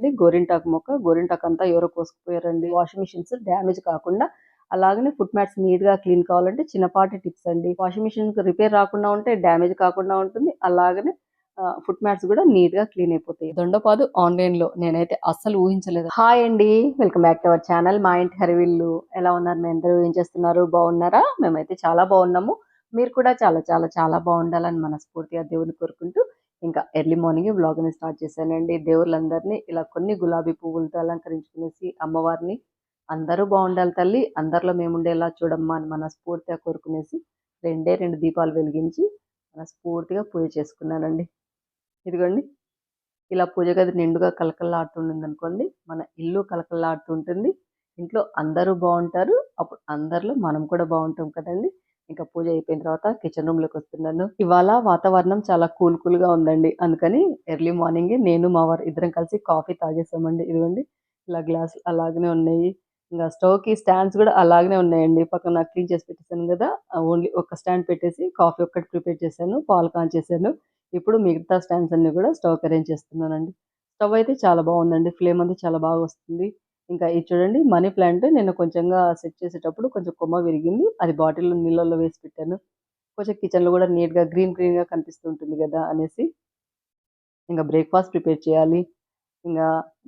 ఉంటుంది. గోరింటాకు మొక్క గోరింటాకు అంతా ఎవరో కోసుకుపోయారండి. వాషింగ్ మిషన్స్ డ్యామేజ్ కాకుండా అలాగనే ఫుట్ మ్యాట్స్ నీట్గా క్లీన్ కావాలంటే చిన్నపాటి టిప్స్ అండి. వాషింగ్ మిషన్ రిపేర్ రాకుండా ఉంటే డ్యామేజ్ కాకుండా ఉంటుంది. అలాగనే ఫుట్ మ్యాట్స్ కూడా నీట్గా క్లీన్ అయిపోతాయి. దొండపాదు ఆన్లైన్లో నేనైతే అస్సలు ఊహించలేదు. హాయ్ అండి welcome back to our channel. మా ఇంటి హరివిల్లు. ఎలా ఉన్నారు? మీ అందరూ ఏం చేస్తున్నారు? బాగున్నారా? మేమైతే చాలా బాగున్నాము. మీరు కూడా చాలా చాలా చాలా బాగుండాలని మనస్ఫూర్తిగా దేవుని కోరుకుంటూ ఇంకా ఎర్లీ మార్నింగ్ బ్లాగ్ని స్టార్ట్ చేశానండి. దేవుళ్ళందరినీ ఇలా కొన్ని గులాబీ పువ్వులతో అలంకరించుకునేసి అమ్మవారిని అందరూ బాగుండాలి తల్లి అందరిలో మేము ఉండేలా చూడమ్మా అని మనస్ఫూర్తిగా కోరుకునేసి రెండే రెండు దీపాలు వెలిగించి మనస్ఫూర్తిగా పూజ చేసుకున్నానండి. ఇదిగోండి. ఇలా పూజ గది నిండుగా కలకల్లాడుతుంటుంది అనుకోండి మన ఇల్లు కలకల్లాడుతుంటుంది ఇంట్లో అందరూ బాగుంటారు అప్పుడు అందరిలో మనం కూడా బాగుంటాం కదండి. ఇంకా పూజ అయిపోయిన తర్వాత కిచెన్ రూమ్లోకి వస్తున్నాను. ఇవాళ వాతావరణం చాలా కూల్ కూల్గా ఉందండి. అందుకని ఎర్లీ మార్నింగ్ నేను మా వారు ఇద్దరం కలిసి కాఫీ తాగేసామండి. ఇదిగోండి ఇలా గ్లాస్ అలాగనే ఉన్నాయి. ఇంకా స్టవ్కి స్టాండ్స్ కూడా అలాగనే ఉన్నాయండి. పక్కన క్లీన్ చేసి పెట్టేశాను కదా ఓన్లీ ఒక స్టాండ్ పెట్టేసి కాఫీ ఒక్కటి ప్రిపేర్ చేశాను పాలు కాన్ చేశాను. ఇప్పుడు మిగతా స్టాండ్స్ అన్ని కూడా స్టవ్ అరేంజ్ చేస్తున్నానండి. స్టవ్ అయితే చాలా బాగుందండి. ఫ్లేమ్ అంతా చాలా బాగా వస్తుంది. ఇంకా ఇది చూడండి మనీ ప్లాంట్ నేను కొంచెంగా సెట్ చేసేటప్పుడు కొంచెం కొమ్మ విరిగింది. అది బాటిల్లో నీళ్ళల్లో వేసి పెట్టాను. కొంచెం కిచెన్లో కూడా నీట్గా గ్రీన్ గ్రీన్గా కనిపిస్తుంటుంది కదా అనేసి. ఇంకా బ్రేక్ఫాస్ట్ ప్రిపేర్ చేయాలి. ఇంకా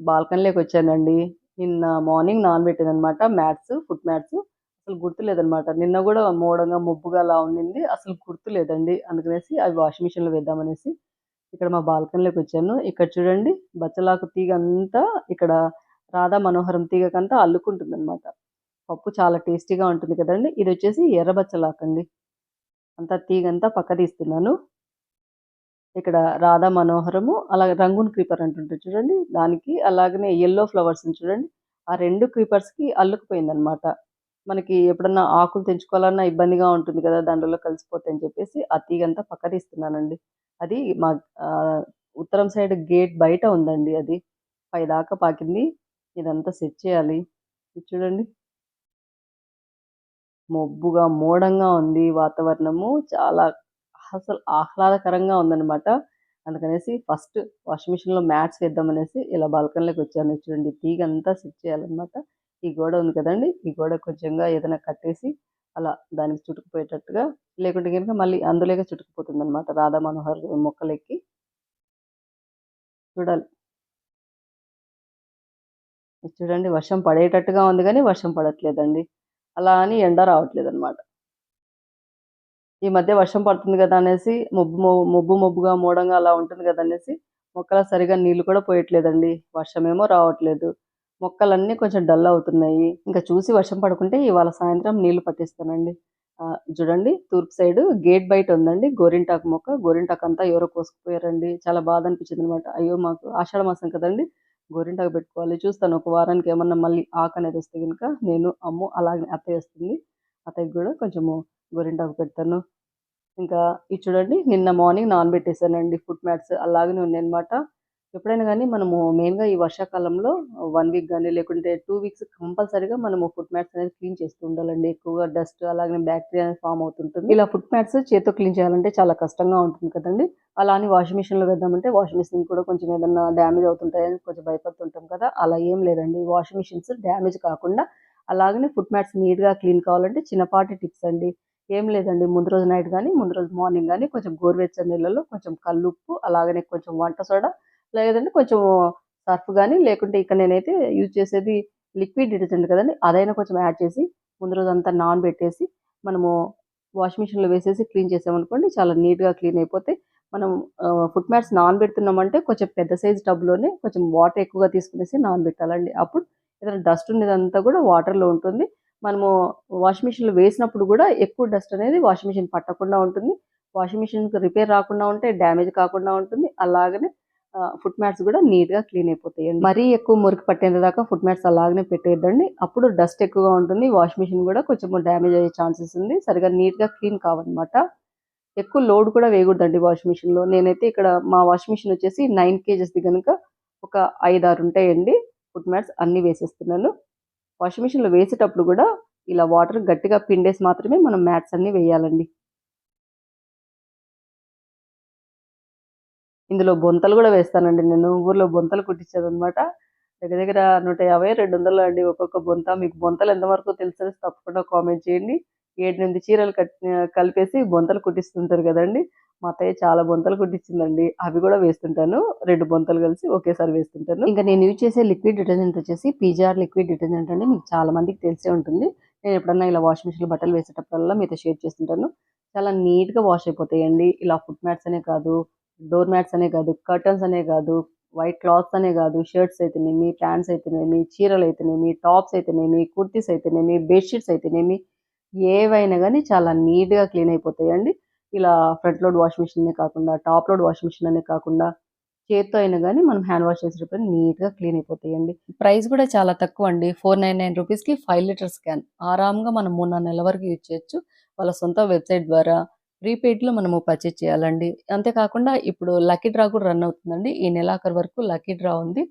బాల్కనీలోకి వచ్చానండి. నిన్న మార్నింగ్ నానబెట్టాను అనమాట మ్యాట్స్ ఫుడ్ మ్యాట్స్. అసలు గుర్తులేదనమాట నిన్న కూడా మోడంగా మొబ్బుగా అలా ఉండింది. అసలు గుర్తులేదండి. అందుకనేసి అవి వాషింగ్ మిషన్లో వేద్దామనేసి ఇక్కడ మా బాల్కనీలోకి వచ్చాను. ఇక్కడ చూడండి బచ్చలాకు తీగ అంతా ఇక్కడ రాధా మనోహరం తీగకంతా అల్లుకుంటుంది అనమాట పప్పు చాలా టేస్టీగా ఉంటుంది కదండి. ఇది వచ్చేసి ఎర్రబచ్చలాకండి. అండి అంతా తీగంతా పక్క తీస్తున్నాను. ఇక్కడ రాధా మనోహరము అలాగే రంగున్ క్రీపర్ అంటుంటే చూడండి. దానికి అలాగనే ఎల్లో ఫ్లవర్స్ని చూడండి. ఆ రెండు క్రీపర్స్కి అల్లుకుపోయిందనమాట అల్లుకుపోయింది అనమాట మనకి ఎప్పుడన్నా ఆకులు తెంచుకోవాలన్నా ఇబ్బందిగా ఉంటుంది కదా దాంట్లో కలిసిపోతాయి అని చెప్పేసి ఆ తీగంతా పక్క తీస్తున్నానండి. అది మా ఉత్తరం సైడ్ గేట్ బయట ఉందండి అది. పై దాకా పాకింది. ఇదంతా సెట్ చేయాలి. చూడండి. మబ్బుగా మోడంగా ఉంది వాతావరణము. చాలా అసలు ఆహ్లాదకరంగా ఉందన్నమాట. అందుకనేసి ఫస్ట్ వాషింగ్ మిషన్లో మ్యాట్స్ వేద్దామనేసి ఇలా బాల్కనీలోకి వచ్చాను. చూడండి తీగ అంతా సెట్ చేయాలన్నమాట. ఈ గోడ ఉంది కదండి ఈ గోడ కొంచెంగా ఏదైనా కట్టేసి అలా దానికి చుట్టుకుపోయేటట్టుగా లేకుంటే కనుక మళ్ళీ అందులోకి చుట్టుకుపోతుంది అనమాట రాధా మనోహర్ మొక్కలెక్కి. చూడాలి. ఇది చూడండి వర్షం పడేటట్టుగా ఉంది కానీ వర్షం పడట్లేదండి. అలా అని ఎండ రావట్లేదు అనమాట ఈ మధ్య వర్షం పడుతుంది కదా అనేసి మొబ్బు మొబ్బు మొబ్బుగా మూడంగా అలా ఉంటుంది కదా అనేసి మొక్కల సరిగా నీళ్ళు కూడా పోయట్లేదండి. వర్షమేమో రావట్లేదు. మొక్కలన్నీ కొంచెం డల్ అవుతున్నాయి. ఇంకా చూసి వర్షం పడుకుంటే ఇవాళ సాయంత్రం నీళ్ళు పట్టిస్తానండి. చూడండి తూర్పు సైడ్ గేట్ బయట ఉందండి. గోరింటాకు మొక్క. గోరింటాకు అంతా ఎవరో కోసుకుపోయారండి. చాలా బాధ అనిపించింది అనమాట అయ్యో మాకు ఆషాఢ మాసం కదండి. గోరింటాకు పెట్టుకోవాలి. చూస్తాను ఒక వారానికి ఏమన్నా మళ్ళీ ఆకు అనేది వస్తే కనుక నేను అమ్ము అలాగే అత్తయ్య వస్తుంది. అత్తయ్యకి కూడా కొంచెము గోరింటాకు పెడతాను. ఇంకా ఇది చూడండి నిన్న మార్నింగ్ నానబెట్టేసానండి ఫుడ్ మ్యాట్స్. అలాగనే ఉన్నాయన్నమాట. ఎప్పుడైనా కానీ మనము మెయిన్గా ఈ వర్షాకాలంలో వన్ వీక్ కానీ లేకుంటే టూ వీక్స్ కంపల్సరీగా మనము ఫుట్ మ్యాట్స్ అనేది క్లీన్ చేస్తూ ఉండాలండి. ఎక్కువగా డస్ట్ అలాగే బ్యాక్టీరియా అనేది ఫామ్ అవుతుంటుంది. ఇలా ఫుట్ మ్యాట్స్ చేతితో క్లీన్ చేయాలంటే చాలా కష్టంగా ఉంటుంది కదండి. అలా అని వాషింగ్ మిషన్లో వేద్దామంటే వాషింగ్ మిషన్ కూడా కొంచెం ఏదన్నా డ్యామేజ్ అవుతుంటాయని కొంచెం భయపడుతుంటాం కదా. అలా ఏం లేదండి. వాషింగ్ మిషన్స్ డ్యామేజ్ కాకుండా అలాగనే ఫుట్ మ్యాట్స్ నీట్గా క్లీన్ కావాలంటే చిన్నపాటి టిప్స్ అండి. ఏం లేదండి. ముందు రోజు నైట్ కానీ ముందు రోజు మార్నింగ్ కానీ కొంచెం గోరువెచ్చని నీళ్ళలో కొంచెం కల్లుప్పు అలాగనే కొంచెం వంట సోడా లేదంటే కొంచెం సర్ఫ్ కానీ లేకుంటే ఇక్కడ నేనైతే యూజ్ చేసేది లిక్విడ్ డిటర్జెంట్ కదండి. అదైనా కొంచెం యాడ్ చేసి ముందు రోజు అంతా నానబెట్టేసి మనము వాషింగ్ మిషన్లో వేసేసి క్లీన్ చేసామనుకోండి చాలా నీట్గా క్లీన్ అయిపోతే మనం ఫుట్ మ్యాట్స్ నానబెడుతున్నామంటే కొంచెం పెద్ద సైజ్ టబ్లోనే కొంచెం వాటర్ ఎక్కువగా తీసుకునేసి నానబెట్టాలండి. అప్పుడు ఏదైనా డస్ట్ ఉండేదంతా కూడా వాటర్లో ఉంటుంది. మనము వాషింగ్ మిషన్లో వేసినప్పుడు కూడా ఎక్కువ డస్ట్ అనేది వాషింగ్ మిషన్ పట్టకుండా ఉంటుంది. వాషింగ్ మిషన్కి రిపేర్ రాకుండా ఉంటే డ్యామేజ్ కాకుండా ఉంటుంది. అలాగనే ఫుట్ మ్యాట్స్ కూడా నీట్గా క్లీన్ అయిపోతాయండి. మరీ ఎక్కువ మురికి పట్టేంత దాకా ఫుట్ మ్యాట్స్ అలాగనే పెట్టేద్దండి అప్పుడు డస్ట్ ఎక్కువగా ఉంటుంది వాషింగ్ మిషన్ కూడా కొంచెం డ్యామేజ్ అయ్యే ఛాన్సెస్ ఉంది. సరిగా నీట్గా క్లీన్ కావన్నమాట. ఎక్కువ లోడ్ కూడా వేయకూడదండి వాషింగ్ మిషన్లో. నేనైతే ఇక్కడ మా వాషింగ్ మిషన్ వచ్చేసి నైన్ కేజెస్ది కనుక ఒక ఐదు ఆరు ఉంటాయండి ఫుట్ మ్యాట్స్ అన్ని వేసేస్తున్నాను. వాషింగ్ మిషన్లో వేసేటప్పుడు కూడా ఇలా వాటర్ గట్టిగా పిండేసి మాత్రమే మనం మ్యాట్స్ అన్ని వేయాలండి. ఇందులో బొంతలు కూడా వేస్తానండి నేను. ఊర్లో బొంతలు కుట్టించేదనమాట దగ్గర దగ్గర నూట యాభై రెండు వందలు అండి ఒక్కొక్క బొంత. మీకు బొంతలు ఎంతవరకు తెలుసు తప్పకుండా కామెంట్ చేయండి. ఏడు చీరలు కలిపేసి బొంతలు కుట్టిస్తుంటారు కదండి. మా అత్తయ్య చాలా బొంతలు కుట్టించిందండి. అవి కూడా వేస్తుంటాను. రెండు బొంతలు కలిసి ఒకేసారి వేస్తుంటాను. ఇంకా నేను యూజ్ చేసే లిక్విడ్ డిటర్జెంట్ వచ్చేసి పీజీఆర్ లిక్విడ్ డిటర్జెంట్ అండి. మీకు చాలా మందికి తెలిసే ఉంటుంది. నేను ఎప్పుడన్నా ఇలా వాషింగ్ మిషన్లో బట్టలు వేసేటప్పుడల్లా మీతో షేర్ చేస్తుంటాను. చాలా నీట్గా వాష్ అయిపోతాయండి. ఇలా ఫుట్ మ్యాట్స్ అనే కాదు డోర్ మ్యాట్స్ అనే కాదు కర్టన్స్ అనే కాదు వైట్ క్లాత్స్ అనే కాదు షర్ట్స్ అయితేనేమి ప్యాంట్స్ అయితేనేమి చీరలు అయితేనేమి టాప్స్ అయితేనేమి కుర్తీస్ అయితేనేమి బెడ్షీట్స్ అయితేనేమి ఏవైనా కానీ చాలా నీట్గా క్లీన్ అయిపోతాయండి. ఇలా ఫ్రంట్ లోడ్ వాషింగ్ మిషన్నే కాకుండా టాప్ లోడ్ వాషింగ్ మిషన్ అనే కాకుండా చేత్తో అయినా కానీ మనం హ్యాండ్ వాష్ చేసేటప్పుడు నీట్గా క్లీన్ అయిపోతాయండి. ప్రైస్ కూడా చాలా తక్కువ అండి. ఫోర్ నైన్ నైన్ రూపీస్కి ఫైవ్ లీటర్స్ క్యాన్ ఆరామ్గా మనం మూడు నాలుగు నెలల వరకు యూజ్ చేయొచ్చు. వాళ్ళ సొంత వెబ్సైట్ ద్వారా ప్రీపెయిడ్లో మనము పర్చేజ్ చేయాలండి. అంతేకాకుండా ఇప్పుడు లక్కీ డ్రా కూడా రన్ అవుతుందండి. ఈ నెలాఖరు వరకు లక్కీ డ్రా ఉంది.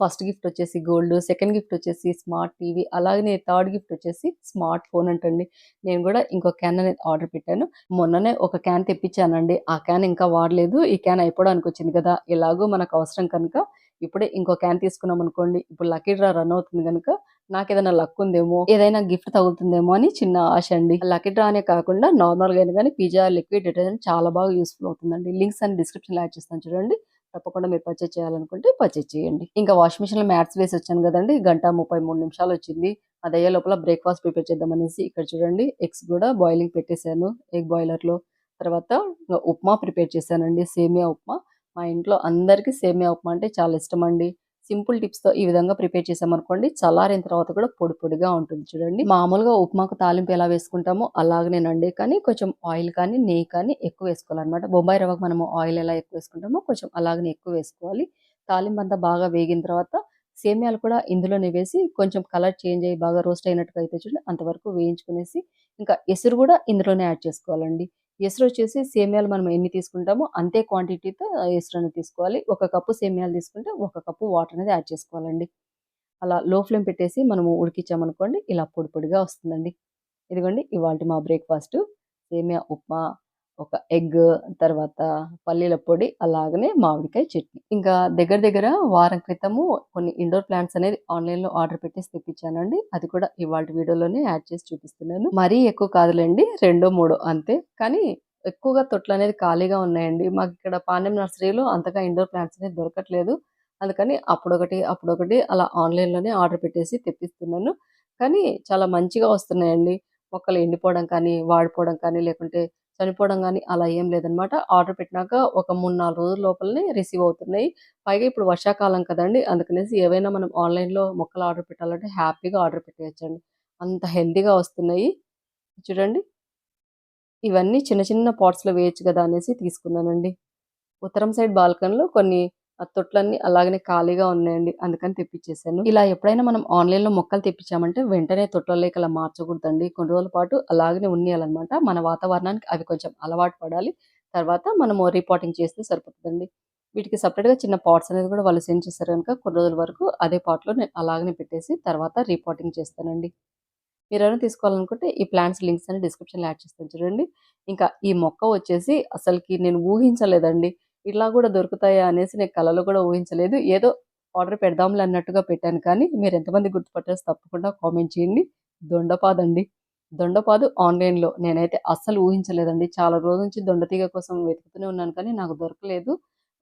ఫస్ట్ గిఫ్ట్ వచ్చేసి గోల్డ్ సెకండ్ గిఫ్ట్ వచ్చేసి స్మార్ట్ టీవీ అలాగే థర్డ్ గిఫ్ట్ వచ్చేసి స్మార్ట్ ఫోన్ అంటండి. నేను కూడా ఇంకో క్యాన్ అనేది ఆర్డర్ పెట్టాను. మొన్ననే ఒక క్యాన్ తెప్పించానండి. ఆ క్యాన్ ఇంకా వాడలేదు. ఈ క్యాన్ అయిపోవడానికి వచ్చింది కదా. ఎలాగో మనకు అవసరం కనుక ఇప్పుడే ఇంకో క్యాన్ తీసుకున్నాం అనుకోండి ఇప్పుడు లక్కీ డ్రా రన్ అవుతుంది కనుక నాకు ఏదైనా లక్ ఉందేమో ఏదైనా గిఫ్ట్ తగులుతుందేమో అని చిన్న ఆశ అండి. లక్కీ డ్రా అనే కాకుండా నార్మల్గా అయినా కానీ పిజ్జా లిక్విడ్ డిటర్జెంట్ చాలా బాగా యూస్ఫుల్ అవుతుందండి. లింక్స్ అని డిస్క్రిప్షన్ యాడ్ చేస్తాను చూడండి. తప్పకుండా మీరు పర్చేజ్ చేయాలనుకుంటే పర్చేజ్ చేయండి. ఇంకా వాషింగ్ మిషన్లో మ్యాట్స్ వేసి వచ్చాను కదండి గంట ముప్పై మూడు నిమిషాలు వచ్చింది. అది అయ్యే లోపల బ్రేక్ఫాస్ట్ ప్రిపేర్ చేద్దాం అనేసి ఇక్కడ చూడండి ఎగ్స్ కూడా బాయిలింగ్ పెట్టేశాను ఎగ్ బాయిలర్లో. తర్వాత ఉప్మా ప్రిపేర్ చేశానండి సేమియా ఉప్మా. మా ఇంట్లో అందరికీ సేమియా ఉప్మా అంటే చాలా ఇష్టం అండి సింపుల్ టిప్స్తో ఈ విధంగా ప్రిపేర్ చేసామనుకోండి చల్లారిన తర్వాత కూడా పొడి పొడిగా ఉంటుంది చూడండి. మామూలుగా ఉప్మాకు తాలింపు ఎలా వేసుకుంటామో అలాగనేనండి. కానీ కొంచెం ఆయిల్ కానీ నెయ్యి కానీ ఎక్కువ వేసుకోవాలన్నమాట. బొంబాయి రవ్వకు మనము ఆయిల్ ఎలా ఎక్కువ వేసుకుంటామో కొంచెం అలాగనే ఎక్కువ వేసుకోవాలి. తాలింపు అంతా బాగా వేగిన తర్వాత సేమియాలు కూడా ఇందులోనే వేసి కొంచెం కలర్ చేంజ్ అయ్యి బాగా రోస్ట్ అయినట్టుగా అయితే చూడండి అంతవరకు వేయించుకునేసి ఇంకా ఎసురు కూడా ఇందులోనే యాడ్ చేసుకోవాలండి. ఎసురు వచ్చేసి సేమియాలు మనం ఎన్ని తీసుకుంటామో అంతే క్వాంటిటీతో ఎసురు అనేది తీసుకోవాలి. ఒక కప్పు సేమియాలు తీసుకుంటే ఒక కప్పు వాటర్ అనేది యాడ్ చేసుకోవాలండి. అలా లో ఫ్లేమ్ పెట్టేసి మనము ఉడికించామనుకోండి ఇలా పొడి పొడిగా వస్తుందండి. ఇదిగోండి ఇవాళ మా బ్రేక్ఫాస్ట్. సేమియా ఉప్మా ఒక ఎగ్ తర్వాత పల్లీల పొడి అలాగనే మామిడికాయ చట్నీ. ఇంకా దగ్గర దగ్గర వారం క్రితము కొన్ని ఇండోర్ ప్లాంట్స్ అనేది ఆన్లైన్లో ఆర్డర్ పెట్టేసి తెప్పించానండి. అది కూడా ఇవాళ వీడియోలోనే యాడ్ చేసి చూపిస్తున్నాను. మరీ ఎక్కువ కాదులేండి రెండో మూడో అంతే. కానీ ఎక్కువగా తొట్లు అనేది ఖాళీగా ఉన్నాయండి. మాకు ఇక్కడ పాండ్యం నర్సరీలో అంతగా ఇండోర్ ప్లాంట్స్ అనేది దొరకట్లేదు. అందుకని అప్పుడొకటి అప్పుడొకటి అలా ఆన్లైన్లోనే ఆర్డర్ పెట్టేసి తెప్పిస్తున్నాను. కానీ చాలా మంచిగా వస్తున్నాయండి. మొక్కలు ఎండిపోవడం కానీ వాడిపోవడం కానీ లేకుంటే చనిపోవడం కానీ అలా ఏం లేదనమాట. ఆర్డర్ పెట్టినాక ఒక మూడు నాలుగు రోజుల లోపలనే రిసీవ్ అవుతున్నాయి. పైగా ఇప్పుడు వర్షాకాలం కదండి అందుకనేసి ఏవైనా మనం ఆన్లైన్లో మొక్కలు ఆర్డర్ పెట్టాలంటే హ్యాపీగా ఆర్డర్ పెట్టేయచ్చండి. అంత హెల్తీగా వస్తున్నాయి. చూడండి. ఇవన్నీ చిన్న చిన్న పాట్స్లో వేయచ్చు కదా అనేసి తీసుకున్నానండి. ఉత్తరం సైడ్ బాల్కనీలో కొన్ని ఆ తొట్లన్నీ అలాగనే ఖాళీగా ఉన్నాయండి అందుకని తెప్పించేసాను ఇలా ఎప్పుడైనా మనం ఆన్లైన్లో మొక్కలు తెప్పించామంటే వెంటనే తొట్లలోకి అలా మార్చకూడదండి. కొన్ని రోజుల పాటు అలాగనే ఉన్నాయాలన్నమాట మన వాతావరణానికి అవి కొంచెం అలవాటు పడాలి. తర్వాత మనము రీపాటింగ్ చేస్తే సరిపోతుందండి. వీటికి సపరేట్గా చిన్న పాట్స్ అనేది కూడా వాళ్ళు సెండ్ చేస్తారు కనుక కొన్ని రోజుల వరకు అదే పాట్లో నేను అలాగనే పెట్టేసి తర్వాత రీపాటింగ్ చేస్తానండి. మీరు ఏమైనా తీసుకోవాలనుకుంటే ఈ ప్లాంట్స్ లింక్స్ అని డిస్క్రిప్షన్లో యాడ్ చేస్తాను చూడండి. ఇంకా ఈ మొక్క వచ్చేసి అసలుకి నేను ఊహించలేదండి. ఇలా కూడా దొరుకుతాయా అనేసి నేను కలలో కూడా ఊహించలేదు. ఏదో ఆర్డర్ పెడదాంలే అన్నట్టుగా పెట్టాను. కానీ మీరు ఎంతమంది గుర్తుపట్టేసి తప్పకుండా కామెంట్ చేయండి. దొండపాదండి. దొండపాదు ఆన్లైన్లో. నేనైతే అస్సలు ఊహించలేదండి. చాలా రోజుల నుంచి దొండతీగ కోసం వెతుకుతూనే ఉన్నాను. కానీ నాకు దొరకలేదు.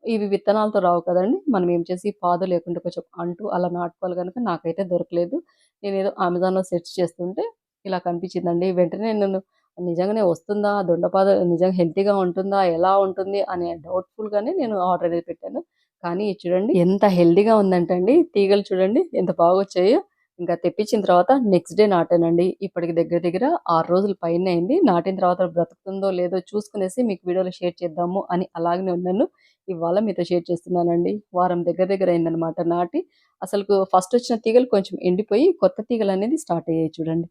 ఇవి విత్తనాలతో రావు కదండి. మనం ఏం చేసి పాదు లేకుండా కొంచెం అంటూ అలా నాటుకోవాలి కనుక నాకైతే దొరకలేదు. నేను ఏదో అమెజాన్లో సెర్చ్ చేస్తుంటే ఇలా కనిపించిందండి. వెంటనే నేను నిజంగానే వస్తుందా? దొండపాద నిజంగా హెల్తీగా ఉంటుందా? ఎలా ఉంటుంది? అనే డౌట్ఫుల్గానే నేను ఆర్డర్ అనేది పెట్టాను. కానీ ఇది చూడండి ఎంత హెల్దీగా ఉందంటండి. తీగలు చూడండి ఎంత బాగా వచ్చాయో ఇంకా తెప్పించిన తర్వాత నెక్స్ట్ డే నాటానండి. ఇప్పటికి దగ్గర దగ్గర ఆరు రోజుల పైన అయింది. నాటిన తర్వాత బ్రతుకుతుందో లేదో చూసుకునేసి మీకు వీడియోలో షేర్ చేద్దాము అని అలాగనే ఉన్నాను. ఇవాళ మీతో షేర్ చేస్తున్నానండి. వారం దగ్గర దగ్గర అయిందనమాట నాటి. అసలు ఫస్ట్ వచ్చిన తీగలు కొంచెం ఎండిపోయి కొత్త తీగలు అనేది స్టార్ట్ అయ్యాయి చూడండి.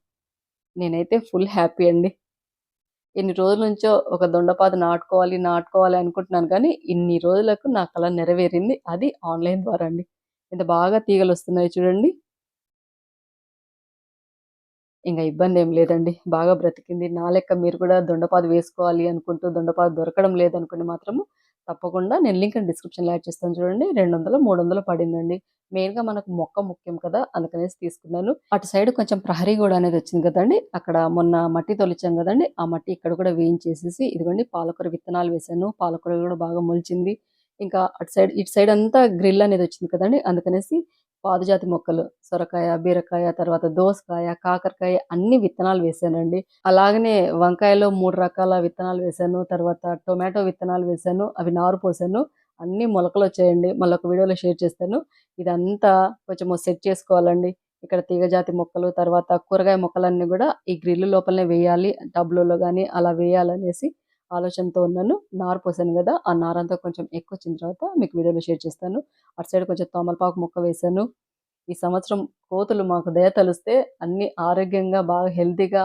నేనైతే ఫుల్ హ్యాపీ అండి. ఎన్ని రోజుల నుంచో ఒక దొండపాద నాటుకోవాలి నాటుకోవాలి అనుకుంటున్నాను కానీ ఇన్ని రోజులకు నా కళ నెరవేరింది. అది ఆన్లైన్ ద్వారా అండి. ఇంత బాగా తీగలు వస్తున్నాయి చూడండి. ఇంకా ఇబ్బంది ఏం లేదండి. బాగా బ్రతికింది. నా లెక్క మీరు కూడా దొండపాదు వేసుకోవాలి అనుకుంటూ దొండపాదు దొరకడం లేదనుకుంటే మాత్రము తప్పకుండా నేను లింక్ డిస్క్రిప్షన్లో యాడ్ చేస్తాను చూడండి. రెండు వందలు మూడు వందలు పడిందండి. మెయిన్గా మనకు మొక్క ముఖ్యం కదా అందుకనేసి తీసుకున్నాను. అటు సైడ్ కొంచెం ప్రహరీ గోడ అనేది వచ్చింది కదండి. అక్కడ మొన్న మట్టి తొలిచాం కదండి. ఆ మట్టి ఇక్కడ కూడా వేయించేసేసి ఇదిగోండి పాలకూర విత్తనాలు వేసాను పాలకూర కూడా బాగా మొలిచింది. ఇంకా అటు సైడ్ ఇటు సైడ్ అంతా గ్రిల్ అనేది వచ్చింది కదండి. అందుకనేసి పాదుజాతి మొక్కలు సొరకాయ బీరకాయ తర్వాత దోసకాయ కాకరకాయ అన్ని విత్తనాలు వేసానండి. అలాగనే వంకాయలో మూడు రకాల విత్తనాలు వేసాను తర్వాత టొమాటో విత్తనాలు వేసాను అవి నారు పోసాను అన్ని మొలకలు వచ్చాయండి. మళ్ళీ ఒక వీడియోలో షేర్ చేస్తాను. ఇదంతా కొంచెం సెట్ చేసుకోవాలండి. ఇక్కడ తీగజాతి మొక్కలు తర్వాత కూరగాయ మొక్కలన్నీ కూడా ఈ గ్రిల్లు లోపలనే వేయాలి టబ్లలో కానీ అలా వేయాలనేసి ఆలోచనతో ఉన్నాను. నార పోసాను కదా ఆ నారంతా కొంచెం ఎక్కువ వచ్చిన తర్వాత మీకు వీడియోలో షేర్ చేస్తాను. అటు సైడ్ కొంచెం తమలపాకు మొక్క వేశాను ఈ సంవత్సరం కోతులు మాకు దయ తలిస్తే అన్ని ఆరోగ్యంగా బాగా హెల్తీగా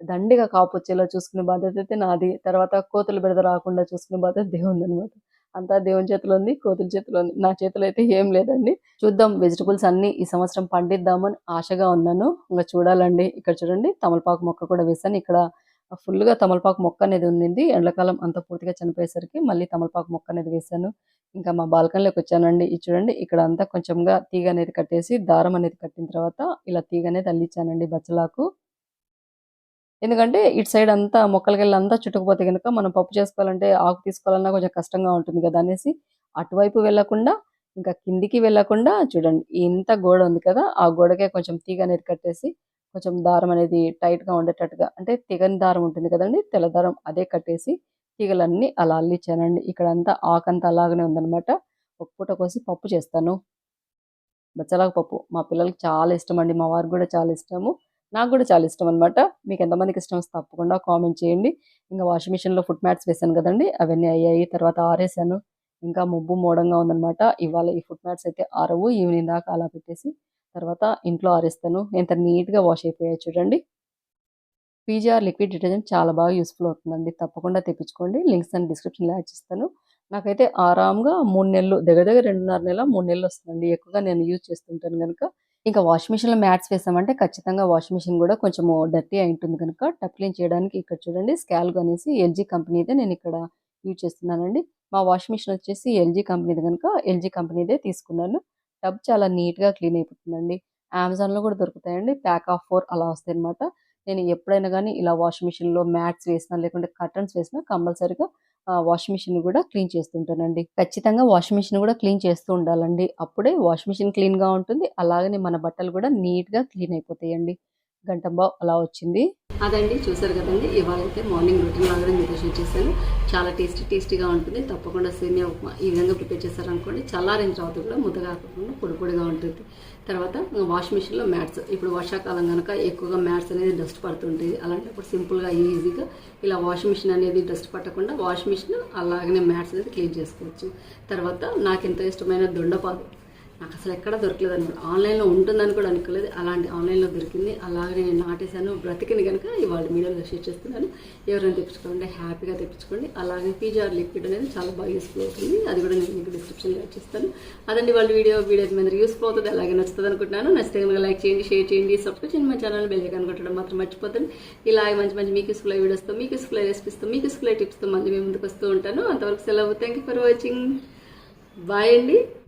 దండిగా కాపు వచ్చేలా చూసుకునే బాధ్యత అయితే నాది. తర్వాత కోతులు బిడద రాకుండా చూసుకునే బాధ్యత దేవుంది అనమాట అంతా దేవుని చేతిలో ఉంది కోతుల చేతిలో ఉంది. నా చేతిలో అయితే ఏం లేదండి. చూద్దాం వెజిటబుల్స్ అన్నీ ఈ సంవత్సరం పండిద్దామని ఆశగా ఉన్నాను. ఇంకా చూడాలండి. ఇక్కడ చూడండి తమలపాకు మొక్క కూడా వేశాను ఇక్కడ ఫుల్గా తమలపాకు మొక్క అనేది ఉండింది. ఎండాకాలం అంత పూర్తిగా చనిపోయేసరికి మళ్ళీ తమలపాకు మొక్క అనేది వేశాను. ఇంకా మా బాల్కనీలోకి వచ్చానండి. ఇది చూడండి ఇక్కడ అంతా కొంచెంగా తీగ అనేది కట్టేసి దారం అనేది కట్టిన తర్వాత ఇలా తీగ అనేది అల్లించానండి బచ్చలాకు. ఎందుకంటే ఇటు సైడ్ అంతా మొక్కలకెళ్ళి అంతా చుట్టుకుపోతే కనుక మనం పప్పు చేసుకోవాలంటే ఆకు తీసుకోవాలన్నా కొంచెం కష్టంగా ఉంటుంది కదా అనేసి అటువైపు వెళ్ళకుండా ఇంకా కిందికి వెళ్ళకుండా చూడండి ఇంత గోడ ఉంది కదా ఆ గోడకే కొంచెం తీగ అనేది కట్టేసి కొంచెం దారం అనేది టైట్గా ఉండేటట్టుగా అంటే తెగని దారం ఉంటుంది కదండి తెల్ల దారం అదే కట్టేసి తీగలన్నీ అలా అల్లిచ్చానండి. ఇక్కడ అంతా ఆకంతా అలాగనే ఉందన్నమాట. ఒక పూట కోసి పప్పు చేస్తాను. బచ్చలాగ పప్పు. మా పిల్లలకి చాలా ఇష్టం అండి మా వారికి కూడా చాలా ఇష్టము. నాకు కూడా చాలా ఇష్టం అనమాట మీకు ఎంతమందికి ఇష్టం తప్పకుండా కామెంట్ చేయండి. ఇంకా వాషింగ్ మిషన్లో ఫుట్ మ్యాట్స్ వేసాను కదండి అవన్నీ అయ్యాయి. తర్వాత ఆరేసాను ఇంకా ముబ్బు మోడంగా ఉందనమాట ఇవాళ ఈ ఫుట్ మ్యాట్స్ అయితే ఆరవు. ఈవినింగ్ దాకా అలా పెట్టేసి తర్వాత ఇంట్లో ఆరేస్తాను. ఎంత నీట్గా వాష్ అయిపోయాయి చూడండి. పీజీఆర్ లిక్విడ్ డిటర్జెంట్ చాలా బాగా యూస్ఫుల్ అవుతుందండి. తప్పకుండా తెప్పించుకోండి. లింక్స్ అని డిస్క్రిప్షన్లో యాడ్ చేస్తాను. నాకైతే ఆరామ్గా మూడు నెలలు దగ్గర దగ్గర రెండున్నర నెల మూడు నెలలు వస్తుందండి. ఎక్కువగా నేను యూజ్ చేస్తుంటాను కనుక ఇంకా వాషింగ్ మిషన్లో మ్యాట్స్ వేసామంటే ఖచ్చితంగా వాషింగ్ మిషన్ కూడా కొంచెం డర్టీ అయి ఉంటుంది కనుక టప్ క్లీన్ చేయడానికి ఇక్కడ చూడండి. స్కాల్గ్ అనేసి ఎల్జీ కంపెనీదే నేను ఇక్కడ యూజ్ చేస్తున్నానండి. మా వాషింగ్ మిషన్ వచ్చేసి ఎల్జీ కంపెనీది కనుక ఎల్జీ కంపెనీదే తీసుకున్నాను. టబ్ చాలా నీట్గా క్లీన్ అయిపోతుందండి. అమెజాన్లో కూడా దొరుకుతాయండి. ప్యాక్ ఆఫ్ ఫోర్ అలా వస్తాయి అనమాట నేను ఎప్పుడైనా కానీ ఇలా వాషింగ్ మిషన్లో మ్యాట్స్ వేసినా లేకుంటే కర్టన్స్ వేసినా కంపల్సరిగా వాషింగ్ మిషన్ కూడా క్లీన్ చేస్తుంటానండి. ఖచ్చితంగా వాషింగ్ మిషన్ కూడా క్లీన్ చేస్తూ ఉండాలండి. అప్పుడే వాషింగ్ మిషన్ క్లీన్గా ఉంటుంది. అలాగనే మన బట్టలు కూడా నీట్గా క్లీన్ అయిపోతాయండి. గంట బావ్ అలా వచ్చింది. అదండి చూసారు కదండి ఇవాళ అయితే మార్నింగ్ రొటీన్ లాగా మీతో షేర్ చేశాను. చాలా టేస్టీ టేస్టీగా ఉంటుంది. తప్పకుండా సేమియా ఉప్మా ఈ విధంగా ప్రిపేర్ చేశారనుకోండి చల్లారిన తర్వాత కూడా ముద్దగా కాకుండా పొడి పొడిగా ఉంటుంది. తర్వాత వాషింగ్ మిషన్లో మ్యాట్స్. ఇప్పుడు వర్షాకాలం కనుక ఎక్కువగా మ్యాట్స్ అనేది డస్ట్ పడుతుంటాయి అలాంటప్పుడు సింపుల్గా ఈజీగా ఇలా వాషింగ్ మిషన్ అనేది డస్ట్ పట్టకుండా వాషింగ్ మిషన్ అలాగనే మ్యాట్స్ అనేది క్లీన్ చేసుకోవచ్చు. తర్వాత నాకు ఎంతో ఇష్టమైన దొండపాదు నాకు అసలు ఎక్కడ దొరకలేదు అనమాట ఆన్లైన్లో ఉంటుందని కూడా అనుకోలేదు. అలాంటి ఆన్లైన్లో దొరికింది. అలాగే నేను నాటేశాను. బ్రతికింది కనుక ఇవాళ మీడియాలో షేర్ చేస్తున్నాను. ఎవరైనా తెప్పించుకోండి హ్యాపీగా తెప్పించుకోండి. అలాగే పీజీఆర్ లిక్విడ్ అనేది చాలా బాగా యూస్ఫుల్ అవుతుంది. అది కూడా నేను మీకు డిస్క్రిప్షన్లో యాడ్ చేస్తాను. అదండి వాళ్ళ వీడియో. వీడియో మీద యూస్ఫుల్ అవుతుంది. అలాగే నచ్చుతుంది అనుకుంటున్నాను. నచ్చితే కనుక లైక్ చేయండి షేర్ చేయండి సబ్స్క్రైబ్ చేయండి. మా ఛానల్ బెల్ ఐకాన్ కొట్టడం మాత్రం మర్చిపోతుంది ఇలాగే మంచి మంచి మీకు యూస్ఫుల్ వీడియోస్తో మీకు యూస్ఫుల్ రెసిపీస్తో మీకు యూస్ఫుల్ టిప్స్తో మళ్ళీ మేము ముందుకు వస్తూ ఉంటాను. అంతవరకు సెలవు. Thank you for watching bye అండి.